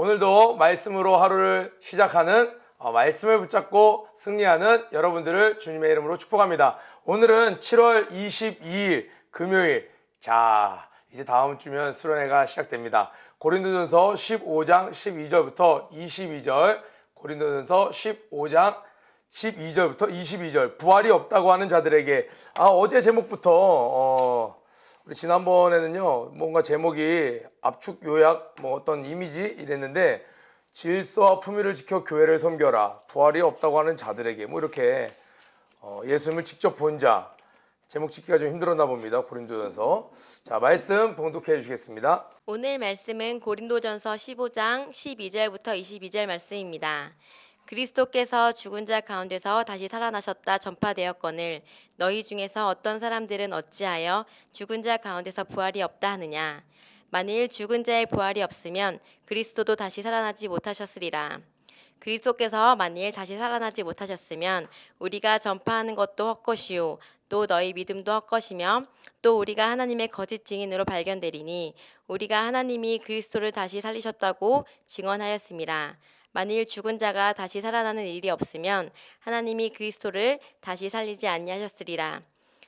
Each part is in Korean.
오늘도 말씀으로 하루를 시작하는 어, 말씀을 붙잡고 승리하는 여러분들을 주님의 이름으로 축복합니다. 오늘은 7월 22일 금요일. 자, 이제 다음 주면 수련회가 시작됩니다. 고린도전서 15장 12절부터 22절, 고린도전서 15장 12절부터 22절 부활이 없다고 하는 자들에게 아 어제 제목부터 어 지난번에는요 뭔가 제목이 압축 요약 뭐 어떤 이미지? 이랬는데 질서와 품위를 지켜 교회를 섬겨라. 부활이 없다고 하는 자들에게. 뭐 이렇게 어 예수님을 직접 본 자. 제목 짓기가 좀 힘들었나 봅니다 고린도전서. 자 말씀 봉독해 주시겠습니다. 오늘 말씀은 고린도전서 15장 12절부터 22절 말씀입니다. 그리스도께서 죽은 자 가운데서 다시 살아나셨다 전파되었거늘 너희 중에서 어떤 사람들은 어찌하여 죽은 자 가운데서 부활이 없다 하느냐? 만일 죽은 자의 부활이 없으면 그리스도도 다시 살아나지 못하셨으리라. 그리스도께서 만일 다시 살아나지 못하셨으면 우리가 전파하는 것도 헛것이요. 또 너희 믿음도 헛것이며 또 우리가 하나님의 거짓 증인으로 발견되리니 우리가 하나님이 그리스도를 다시 살리셨다고 증언하였습니다. 만일 죽은 자가 다시 살아나는 일이 없으면 하나님이 그리스도를 다시 살리지 아니하셨으리라.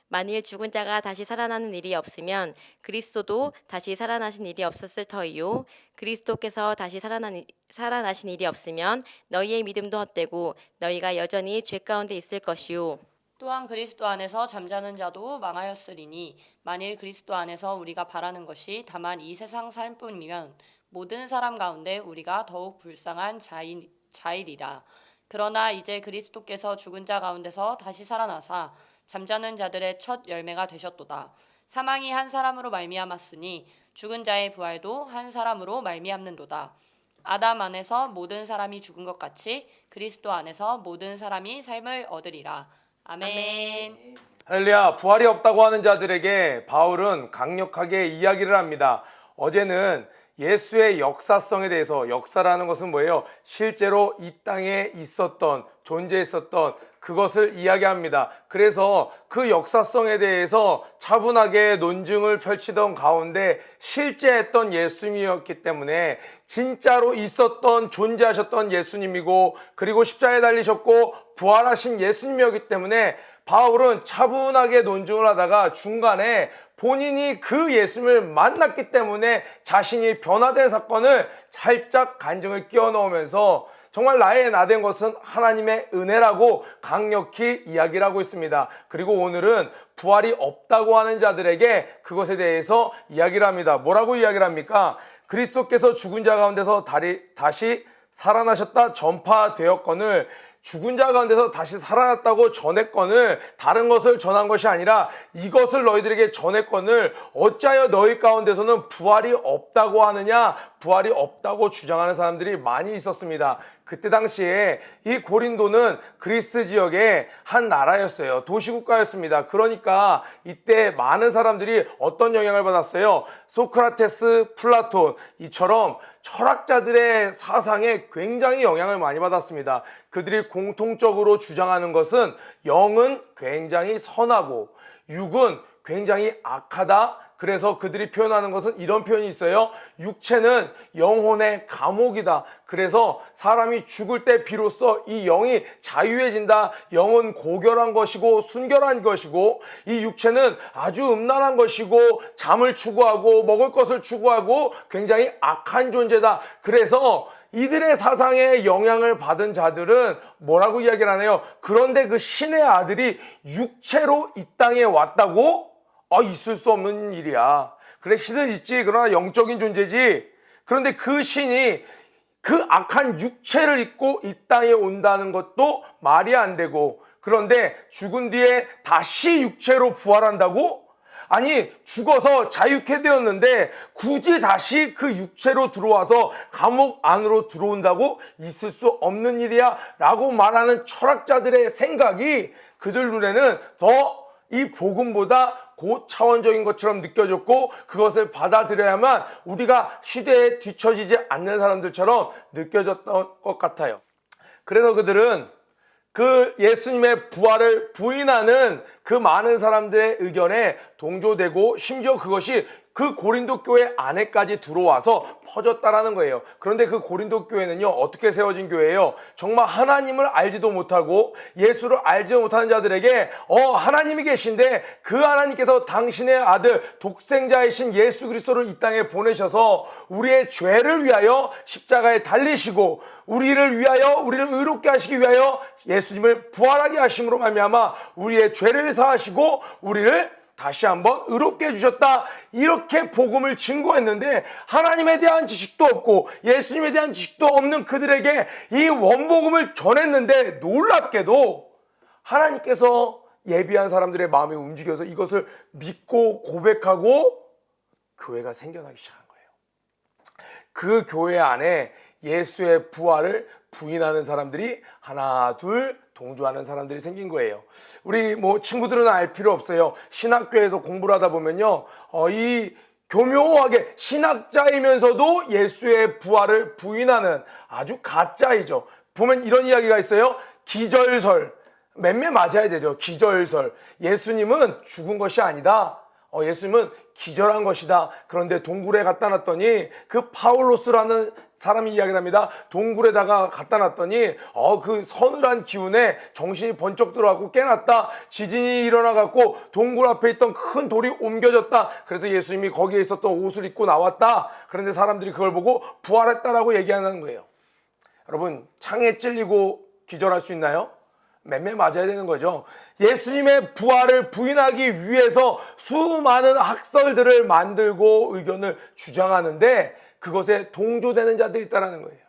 만일 죽은 자가 다시 살아나는 일이 없으면 그리스도도 다시 살아나신 일이 없었을 터이요 그리스도께서 다시 살아난, 살아나신 일이 없으면 너희의 믿음도 헛되고 너희가 여전히 죄 가운데 있을 것이요 또한 그리스도 안에서 잠자는 자도 망하였으리니 만일 그리스도 안에서 우리가 바라는 것이 다만 이 세상 삶뿐이면 모든 사람 가운데 우리가 더욱 불쌍한 자인, 자일이라. 그러나 이제 그리스도께서 죽은 자 가운데서 다시 살아나사 잠자는 자들의 첫 열매가 되셨도다. 사망이 한 사람으로 말미암았으니 죽은 자의 부활도 한 사람으로 말미암는도다. 아담 안에서 모든 사람이 죽은 것 같이 그리스도 안에서 모든 사람이 삶을 얻으리라. 아멘. 할렐루야. 부활이 없다고 하는 자들에게 바울은 강력하게 이야기를 합니다. 어제는 예수의 역사성에 대해서 역사라는 것은 뭐예요? 실제로 이 땅에 있었던 존재했었던 그것을 이야기합니다. 그래서 그 역사성에 대해서 차분하게 논증을 펼치던 가운데 실제 했던 예수님이었기 때문에 진짜로 있었던 존재하셨던 예수님이고 그리고 십자가에 달리셨고 부활하신 예수님이었기 때문에 바울은 차분하게 논증을 하다가 중간에 본인이 그 예수님을 만났기 때문에 자신이 변화된 사건을 살짝 간증을 끼워 넣으면서 정말 나의 나된 것은 하나님의 은혜라고 강력히 이야기를 하고 있습니다. 그리고 오늘은 부활이 없다고 하는 자들에게 그것에 대해서 이야기를 합니다. 뭐라고 이야기를 합니까? 그리스도께서 죽은 자 가운데서 다시 살아나셨다 전파되었건을 죽은 자 가운데서 다시 살아났다고 전했건을 다른 것을 전한 것이 아니라 이것을 너희들에게 전했건을 어찌하여 너희 가운데서는 부활이 없다고 하느냐 부활이 없다고 주장하는 사람들이 많이 있었습니다. 그때 당시에 이 고린도는 그리스 지역의 한 나라였어요. 도시국가였습니다. 그러니까 이때 많은 사람들이 어떤 영향을 받았어요? 소크라테스, 플라톤 이처럼 철학자들의 사상에 굉장히 영향을 많이 받았습니다. 그들이 공통적으로 주장하는 것은 영은 굉장히 선하고 육은 굉장히 악하다. 그래서 그들이 표현하는 것은 이런 표현이 있어요. 육체는 영혼의 감옥이다. 그래서 사람이 죽을 때 비로소 이 영이 자유해진다. 영은 고결한 것이고 순결한 것이고 이 육체는 아주 음란한 것이고 잠을 추구하고 먹을 것을 추구하고 굉장히 악한 존재다. 그래서 이들의 사상에 영향을 받은 자들은 뭐라고 이야기를 하나요? 그런데 그 신의 아들이 육체로 이 땅에 왔다고? 아, 있을 수 없는 일이야. 그래, 신은 있지. 그러나 영적인 존재지. 그런데 그 신이 그 악한 육체를 입고 이 땅에 온다는 것도 말이 안 되고, 그런데 죽은 뒤에 다시 육체로 부활한다고? 아니, 죽어서 자유케 되었는데 굳이 다시 그 육체로 들어와서 감옥 안으로 들어온다고 있을 수 없는 일이야. 라고 말하는 철학자들의 생각이 그들 눈에는 더 이 복음보다 고차원적인 것처럼 느껴졌고 그것을 받아들여야만 우리가 시대에 뒤처지지 않는 사람들처럼 느껴졌던 것 같아요. 그래서 그들은 그 예수님의 부활을 부인하는 그 많은 사람들의 의견에 동조되고 심지어 그것이 그 고린도 교회 안에까지 들어와서 퍼졌다라는 거예요. 그런데 그 고린도 교회는요, 어떻게 세워진 교회예요? 정말 하나님을 알지도 못하고 예수를 알지도 못하는 자들에게 어, 하나님이 계신데 그 하나님께서 당신의 아들 독생자이신 예수 그리스도를 이 땅에 보내셔서 우리의 죄를 위하여 십자가에 달리시고 우리를 위하여 우리를 의롭게 하시기 위하여 예수님을 부활하게 하심으로 말미암아 우리의 죄를 사하시고 우리를 다시 한번 의롭게 해주셨다. 이렇게 복음을 증거했는데 하나님에 대한 지식도 없고 예수님에 대한 지식도 없는 그들에게 이 원복음을 전했는데 놀랍게도 하나님께서 예비한 사람들의 마음이 움직여서 이것을 믿고 고백하고 교회가 생겨나기 시작한 거예요. 그 교회 안에 예수의 부활을 부인하는 사람들이 하나, 둘, 동조하는 사람들이 생긴 거예요. 우리 뭐 친구들은 알 필요 없어요. 신학교에서 공부를 하다 보면요. 어, 이 교묘하게 신학자이면서도 예수의 부활을 부인하는 아주 가짜이죠. 보면 이런 이야기가 있어요. 기절설. 맴매 맞아야 되죠. 기절설. 예수님은 죽은 것이 아니다. 어, 예수님은 기절한 것이다. 그런데 동굴에 갖다 놨더니 그 파울로스라는 사람이 이야기를 합니다. 동굴에다가 갖다 놨더니 어, 그 서늘한 기운에 정신이 번쩍 들어가고 깨났다. 지진이 일어나 갖고 동굴 앞에 있던 큰 돌이 옮겨졌다. 그래서 예수님이 거기에 있었던 옷을 입고 나왔다. 그런데 사람들이 그걸 보고 부활했다라고 얘기하는 거예요. 여러분, 창에 찔리고 기절할 수 있나요? 맴매 맞아야 되는 거죠. 예수님의 부활을 부인하기 위해서 수많은 학설들을 만들고 의견을 주장하는데 그것에 동조되는 자들이 있다는 거예요.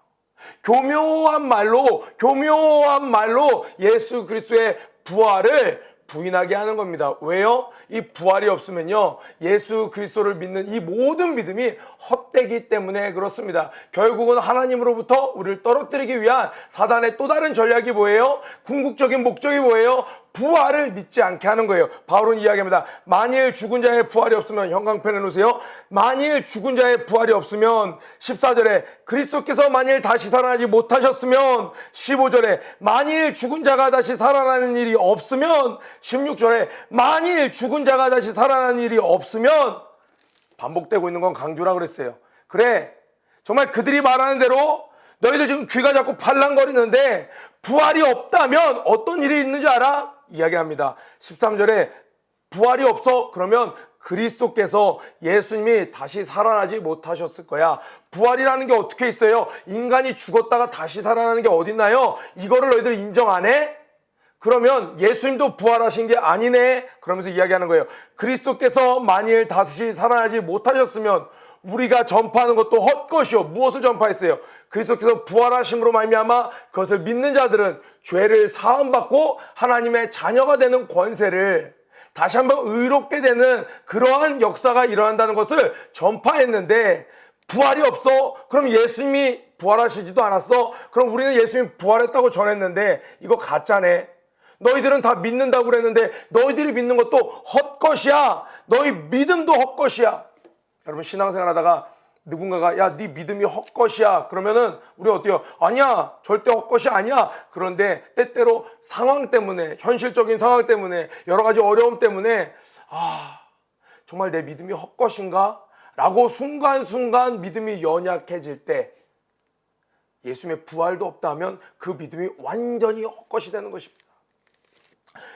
교묘한 말로, 교묘한 말로 예수 그리스도의 부활을 부인하게 하는 겁니다. 왜요? 이 부활이 없으면요. 예수 그리스도를 믿는 이 모든 믿음이 헛되기 때문에 그렇습니다. 결국은 하나님으로부터 우리를 떨어뜨리기 위한 사단의 또 다른 전략이 뭐예요? 궁극적인 목적이 뭐예요? 부활을 믿지 않게 하는 거예요. 바울은 이야기합니다. 만일 죽은 자의 부활이 없으면 형광펜에 놓으세요. 만일 죽은 자의 부활이 없으면 14절에 그리스도께서 만일 다시 살아나지 못하셨으면 15절에 만일 죽은 자가 다시 살아나는 일이 없으면 16절에 만일 죽은 자가 다시 살아나는 일이 없으면 반복되고 있는 건 강조라 그랬어요. 그래. 정말 그들이 말하는 대로 너희들 지금 귀가 자꾸 팔랑거리는데 부활이 없다면 어떤 일이 있는지 알아? 이야기합니다. 13절에 부활이 없어? 그러면 그리스도께서 예수님이 다시 살아나지 못하셨을 거야. 부활이라는 게 어떻게 있어요? 인간이 죽었다가 다시 살아나는 게 어딨나요? 이거를 너희들 인정 안 해? 그러면 예수님도 부활하신 게 아니네? 그러면서 이야기하는 거예요. 그리스도께서 만일 다시 살아나지 못하셨으면 우리가 전파하는 것도 헛것이요. 무엇을 전파했어요? 그리스도께서 부활하심으로 말미암아 그것을 믿는 자들은 죄를 사함 받고 하나님의 자녀가 되는 권세를 다시 한번 의롭게 되는 그러한 역사가 일어난다는 것을 전파했는데 부활이 없어? 그럼 예수님이 부활하시지도 않았어? 그럼 우리는 예수님이 부활했다고 전했는데 이거 가짜네. 너희들은 다 믿는다고 그랬는데 너희들이 믿는 것도 헛것이야. 너희 믿음도 헛것이야. 여러분 신앙생활 하다가 누군가가 야 네 믿음이 헛것이야 그러면은 우리 어때요? 아니야 절대 헛것이 아니야 그런데 때때로 상황 때문에 현실적인 상황 때문에 여러 가지 어려움 때문에 아 정말 내 믿음이 헛것인가? 라고 순간순간 믿음이 연약해질 때 예수님의 부활도 없다면 그 믿음이 완전히 헛것이 되는 것입니다.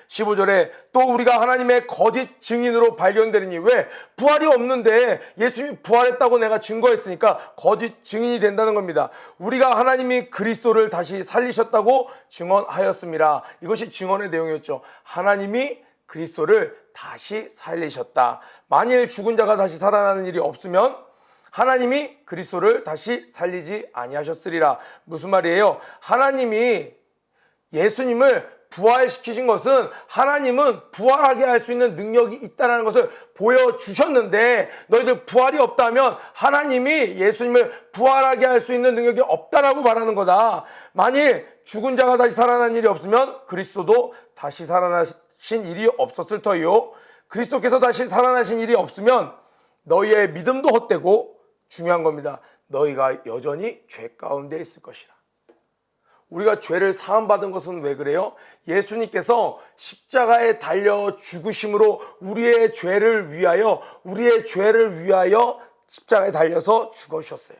15절에 또 우리가 하나님의 거짓 증인으로 발견되느니 왜 부활이 없는데 예수님이 부활했다고 내가 증거했으니까 거짓 증인이 된다는 겁니다. 우리가 하나님이 그리스도를 다시 살리셨다고 증언하였습니다. 이것이 증언의 내용이었죠. 하나님이 그리스도를 다시 살리셨다. 만일 죽은 자가 다시 살아나는 일이 없으면 하나님이 그리스도를 다시 살리지 아니하셨으리라. 무슨 말이에요? 하나님이 예수님을 부활시키신 것은 하나님은 부활하게 할 수 있는 능력이 있다는 것을 보여주셨는데 너희들 부활이 없다면 하나님이 예수님을 부활하게 할 수 있는 능력이 없다라고 말하는 거다. 만일 죽은 자가 다시 살아난 일이 없으면 그리스도도 다시 살아나신 일이 없었을 터이요. 그리스도께서 다시 살아나신 일이 없으면 너희의 믿음도 헛되고 중요한 겁니다. 너희가 여전히 죄 가운데 있을 것이라. 우리가 죄를 사함받은 것은 왜 그래요? 예수님께서 십자가에 달려 죽으심으로 우리의 죄를 위하여 우리의 죄를 위하여 십자가에 달려서 죽으셨어요.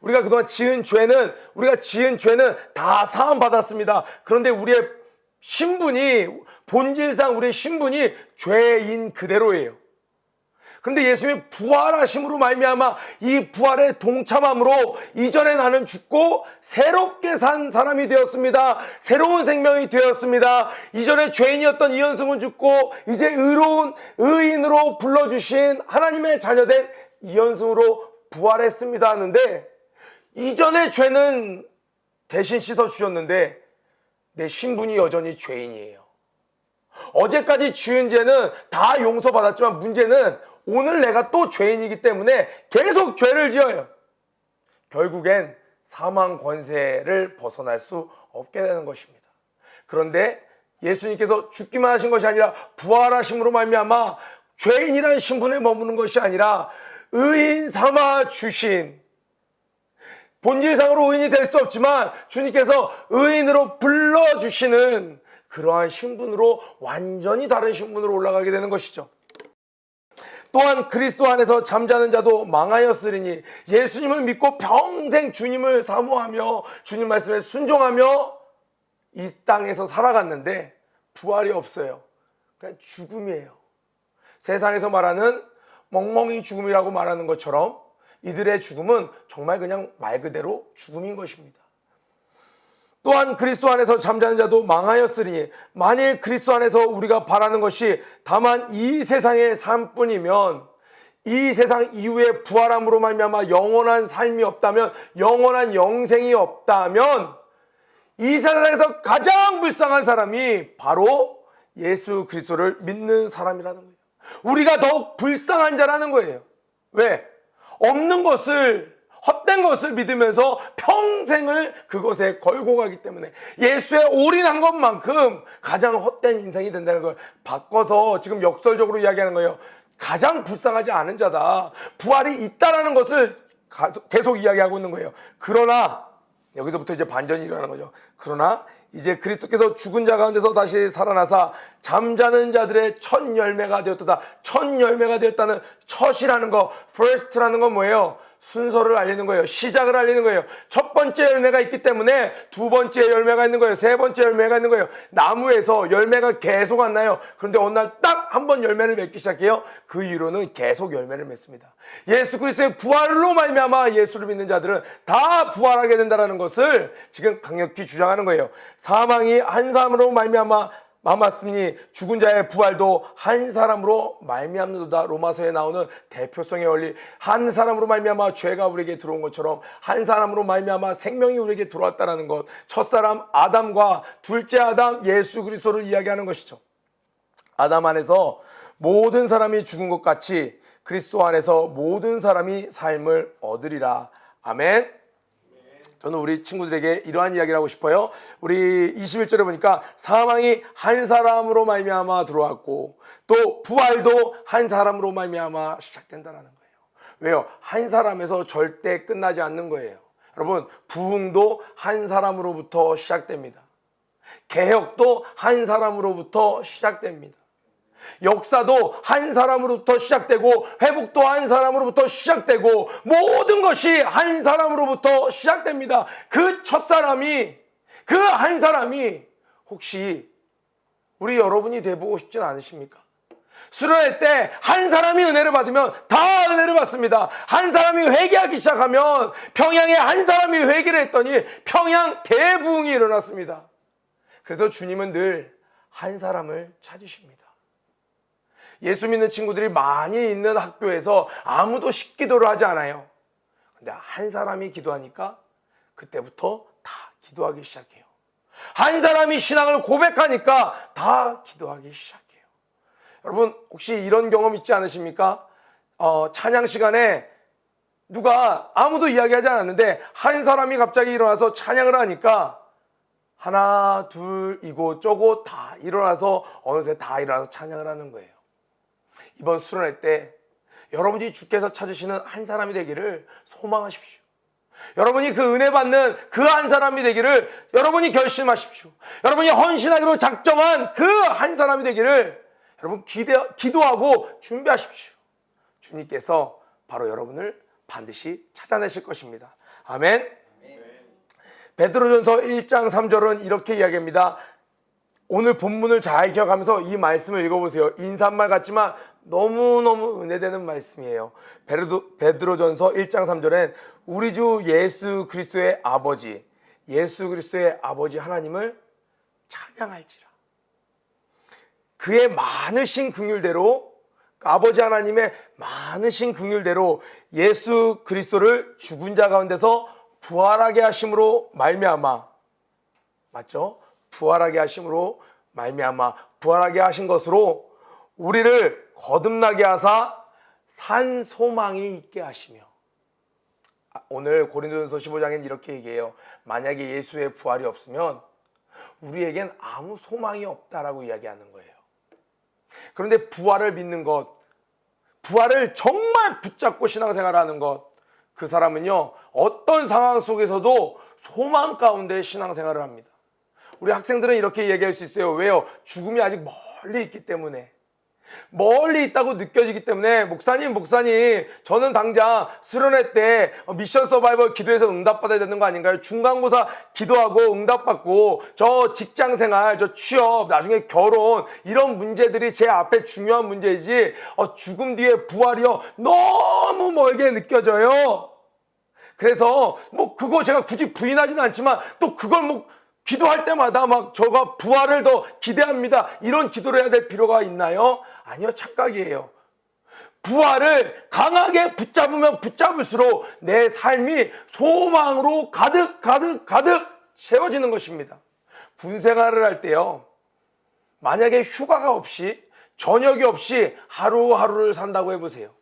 우리가 그동안 지은 죄는 우리가 지은 죄는 다 사함 받았습니다. 그런데 우리의 신분이 본질상 우리의 신분이 죄인 그대로예요. 그런데 예수님이 부활하심으로 말미암아 이 부활의 동참함으로 이전에 나는 죽고 새롭게 산 사람이 되었습니다. 새로운 생명이 되었습니다. 이전에 죄인이었던 이현승은 죽고 이제 의로운 의인으로 불러주신 하나님의 자녀된 이현승으로 부활했습니다 하는데 이전의 죄는 대신 씻어 주셨는데 내 신분이 여전히 죄인이에요. 어제까지 지은 죄는 다 용서받았지만 문제는 오늘 내가 또 죄인이기 때문에 계속 죄를 지어요. 결국엔 사망 권세를 벗어날 수 없게 되는 것입니다. 그런데 예수님께서 죽기만 하신 것이 아니라 부활하심으로 말미암아 죄인이라는 신분에 머무는 것이 아니라 의인 삼아 주신 본질상으로 의인이 될 수 없지만 주님께서 의인으로 불러주시는 그러한 신분으로 완전히 다른 신분으로 올라가게 되는 것이죠. 또한 그리스도 안에서 잠자는 자도 망하였으리니 예수님을 믿고 평생 주님을 사모하며 주님 말씀에 순종하며 이 땅에서 살아갔는데 부활이 없어요. 그냥 죽음이에요. 세상에서 말하는 멍멍이 죽음이라고 말하는 것처럼 이들의 죽음은 정말 그냥 말 그대로 죽음인 것입니다. 또한 그리스도 안에서 잠자는 자도 망하였으니 만일 그리스도 안에서 우리가 바라는 것이 다만 이 세상의 삶뿐이면 이 세상 이후에 부활함으로 말미암아 영원한 삶이 없다면 영원한 영생이 없다면 이 세상에서 가장 불쌍한 사람이 바로 예수 그리스도를 믿는 사람이라는 거예요. 우리가 더욱 불쌍한 자라는 거예요. 왜? 없는 것을 헛된 것을 믿으면서 평생을 그것에 걸고 가기 때문에 예수에 올인한 것만큼 가장 헛된 인생이 된다는 걸 바꿔서 지금 역설적으로 이야기하는 거예요. 가장 불쌍하지 않은 자다. 부활이 있다라는 것을 가- 계속 이야기하고 있는 거예요. 그러나 여기서부터 이제 반전이 일어나는 거죠. 그러나 이제 그리스도께서 죽은 자 가운데서 다시 살아나사 잠자는 자들의 첫 열매가 되었다. 첫 열매가 되었다는 첫이라는 거, first라는 건 뭐예요? 순서를 알리는 거예요. 시작을 알리는 거예요. 첫 번째 열매가 있기 때문에 두 번째 열매가 있는 거예요. 세 번째 열매가 있는 거예요. 나무에서 열매가 계속 안 나요. 그런데 어느 날 딱 한 번 열매를 맺기 시작해요. 그 이후로는 계속 열매를 맺습니다. 예수 그리스도의 부활로 말미암아 예수를 믿는 자들은 다 부활하게 된다는 것을 지금 강력히 주장하는 거예요. 사망이 한 사람으로 말미암아 마맞으니 죽은 자의 부활도 한 사람으로 말미암는도다. 로마서에 나오는 대표성의 원리 한 사람으로 말미암아 죄가 우리에게 들어온 것처럼 한 사람으로 말미암아 생명이 우리에게 들어왔다라는 것. 첫사람 아담과 둘째 아담 예수 그리스도를 이야기하는 것이죠. 아담 안에서 모든 사람이 죽은 것 같이 그리스도 안에서 모든 사람이 삶을 얻으리라. 아멘 저는 우리 친구들에게 이러한 이야기를 하고 싶어요. 우리 21절에 보니까 사망이 한 사람으로 말미암아 들어왔고 또 부활도 한 사람으로 말미암아 시작된다라는 거예요. 왜요? 한 사람에서 절대 끝나지 않는 거예요. 여러분, 부흥도 한 사람으로부터 시작됩니다. 개혁도 한 사람으로부터 시작됩니다. 역사도 한 사람으로부터 시작되고 회복도 한 사람으로부터 시작되고 모든 것이 한 사람으로부터 시작됩니다. 그 첫 사람이 그 한 사람이 혹시 우리 여러분이 돼보고 싶진 않으십니까? 수련회 때 한 사람이 은혜를 받으면 다 은혜를 받습니다. 한 사람이 회개하기 시작하면 평양에 한 사람이 회개를 했더니 평양 대부흥이 일어났습니다. 그래도 주님은 늘 한 사람을 찾으십니다. 예수 믿는 친구들이 많이 있는 학교에서 아무도 식기도를 하지 않아요. 근데 한 사람이 기도하니까 그때부터 다 기도하기 시작해요. 한 사람이 신앙을 고백하니까 다 기도하기 시작해요. 여러분 혹시 이런 경험 있지 않으십니까? 어, 찬양 시간에 누가 아무도 이야기하지 않았는데 한 사람이 갑자기 일어나서 찬양을 하니까 하나 둘 이고 저고 다 일어나서 어느새 다 일어나서 찬양을 하는 거예요. 이번 수련회 때 여러분이 주께서 찾으시는 한 사람이 되기를 소망하십시오. 여러분이 그 은혜 받는 그 한 사람이 되기를 여러분이 결심하십시오. 여러분이 헌신하기로 작정한 그 한 사람이 되기를 여러분 기대, 기도하고 준비하십시오. 주님께서 바로 여러분을 반드시 찾아내실 것입니다. 아멘. 베드로전서 1장 3절은 이렇게 이야기합니다. 오늘 본문을 잘 기억하면서 이 말씀을 읽어보세요. 인사말 같지만 너무너무 은혜되는 말씀이에요. 베드로, 베드로전서 1장 3절엔 우리 주 예수 그리스도의 아버지, 예수 그리스도의 아버지 하나님을 찬양할지라. 그의 많으신 긍휼대로 아버지 하나님의 많으신 긍휼대로 예수 그리스도를 죽은 자 가운데서 부활하게 하심으로 말미암아 맞죠? 부활하게 하심으로 말미암아 부활하게 하신 것으로 우리를 거듭나게 하사 산 소망이 있게 하시며 아, 오늘 고린도전서 15장엔 이렇게 얘기해요. 만약에 예수의 부활이 없으면 우리에겐 아무 소망이 없다라고 이야기하는 거예요. 그런데 부활을 믿는 것, 부활을 정말 붙잡고 신앙생활하는 것, 그 사람은요, 어떤 상황 속에서도 소망 가운데 신앙생활을 합니다. 우리 학생들은 이렇게 얘기할 수 있어요. 왜요? 죽음이 아직 멀리 있기 때문에. 멀리 있다고 느껴지기 때문에 목사님 목사님 저는 당장 수련회 때 미션 서바이벌 기도해서 응답받아야 되는 거 아닌가요? 중간고사 기도하고 응답받고 저 직장생활 저 취업 나중에 결혼 이런 문제들이 제 앞에 중요한 문제이지 어, 죽음 뒤에 부활이요 너무 멀게 느껴져요. 그래서 뭐 그거 제가 굳이 부인하지는 않지만 또 그걸 뭐 기도할 때마다 막 저가 부활을 더 기대합니다. 이런 기도를 해야 될 필요가 있나요? 아니요, 착각이에요. 부활을 강하게 붙잡으면 붙잡을수록 내 삶이 소망으로 가득, 가득, 가득 채워지는 것입니다. 군 생활을 할 때요. 만약에 휴가가 없이, 저녁이 없이 하루하루를 산다고 해보세요.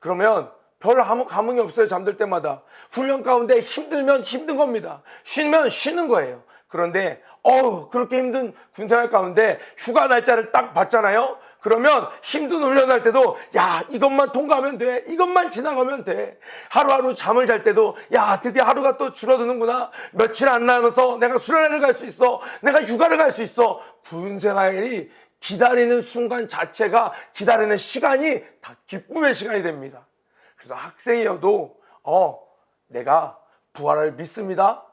그러면 별 아무 감흥이 없어요. 잠들 때마다. 훈련 가운데 힘들면 힘든 겁니다. 쉬면 쉬는 거예요. 그런데 어우 그렇게 힘든 군생활 가운데 휴가 날짜를 딱 봤잖아요. 그러면 힘든 훈련할 때도 야 이것만 통과하면 돼. 이것만 지나가면 돼. 하루하루 잠을 잘 때도 야 드디어 하루가 또 줄어드는구나. 며칠 안 남아서 내가 수련회를 갈 수 있어. 내가 휴가를 갈 수 있어. 군생활이 기다리는 순간 자체가 기다리는 시간이 다 기쁨의 시간이 됩니다. 그래서 학생이어도 어 내가 부활을 믿습니다.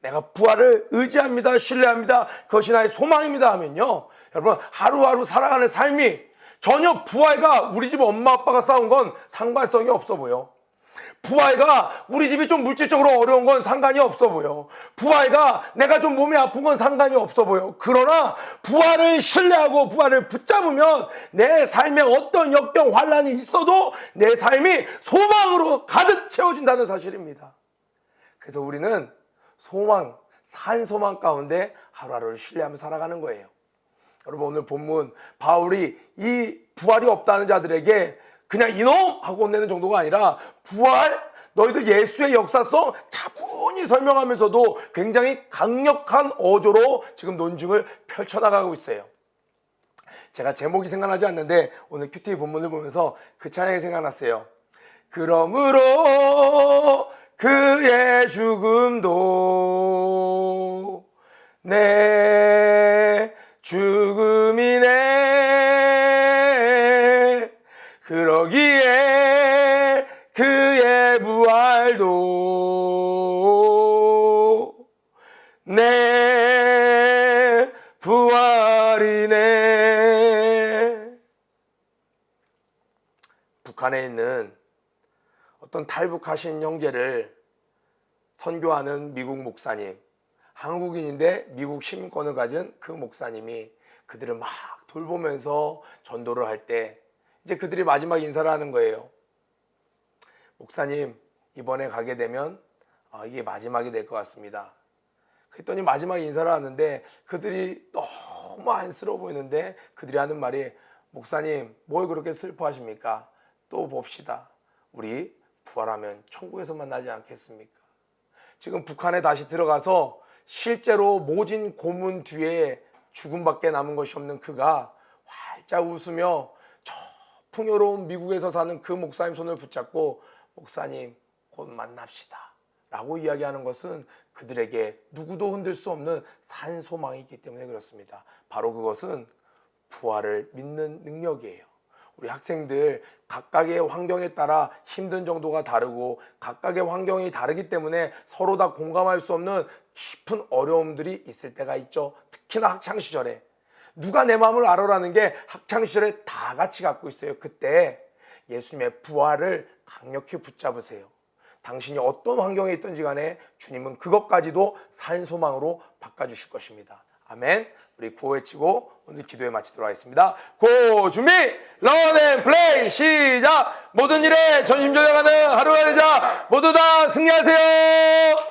내가 부활을 의지합니다. 신뢰합니다. 그것이 나의 소망입니다 하면요. 여러분 하루하루 살아가는 삶이 전혀 부활과 우리 집 엄마 아빠가 싸운 건 상관성이 없어 보여. 부활과 우리 집이 좀 물질적으로 어려운 건 상관이 없어 보여. 부활과 내가 좀 몸이 아픈 건 상관이 없어 보여. 그러나 부활을 신뢰하고 부활을 붙잡으면 내 삶에 어떤 역경 환란이 있어도 내 삶이 소망으로 가득 채워진다는 사실입니다. 그래서 우리는 소망, 산 소망 가운데 하루하루를 신뢰하며 살아가는 거예요. 여러분 오늘 본문 바울이 이 부활이 없다는 자들에게 그냥 이놈 하고 혼내는 정도가 아니라 부활 너희들 예수의 역사성 차분히 설명하면서도 굉장히 강력한 어조로 지금 논증을 펼쳐나가고 있어요. 제가 제목이 생각나지 않는데 오늘 큐티 본문을 보면서 그 찬양이 생각났어요. 그러므로 그의 죽음도 내 죽음이 탈북하신 형제를 선교하는 미국 목사님, 한국인인데 미국 시민권을 가진 그 목사님이 그들을 막 돌보면서 전도를 할 때 이제 그들이 마지막 인사를 하는 거예요. 목사님, 이번에 가게 되면 아, 이게 마지막이 될 것 같습니다. 그랬더니 마지막 인사를 하는데 그들이 너무 안쓰러워 보이는데 그들이 하는 말이 목사님, 뭘 그렇게 슬퍼하십니까? 또 봅시다. 우리 부활하면 천국에서 만나지 않겠습니까? 지금 북한에 다시 들어가서 실제로 모진 고문 뒤에 죽음밖에 남은 것이 없는 그가 활짝 웃으며 저 풍요로운 미국에서 사는 그 목사님 손을 붙잡고 목사님 곧 만납시다 라고 이야기하는 것은 그들에게 누구도 흔들 수 없는 산 소망이기 때문에 그렇습니다. 바로 그것은 부활을 믿는 능력이에요. 우리 학생들 각각의 환경에 따라 힘든 정도가 다르고 각각의 환경이 다르기 때문에 서로 다 공감할 수 없는 깊은 어려움들이 있을 때가 있죠. 특히나 학창 시절에 누가 내 마음을 알아라는 게 학창 시절에 다 같이 갖고 있어요. 그때 예수님의 부활을 강력히 붙잡으세요. 당신이 어떤 환경에 있든지 간에 주님은 그것까지도 산 소망으로 바꿔주실 것입니다. 아멘. 우리 구호 외치고 오늘 기도에 마치도록 하겠습니다. 고 준비 런앤 플레이 시작 모든 일에 전심전력하는 하루가 되자 모두 다 승리하세요.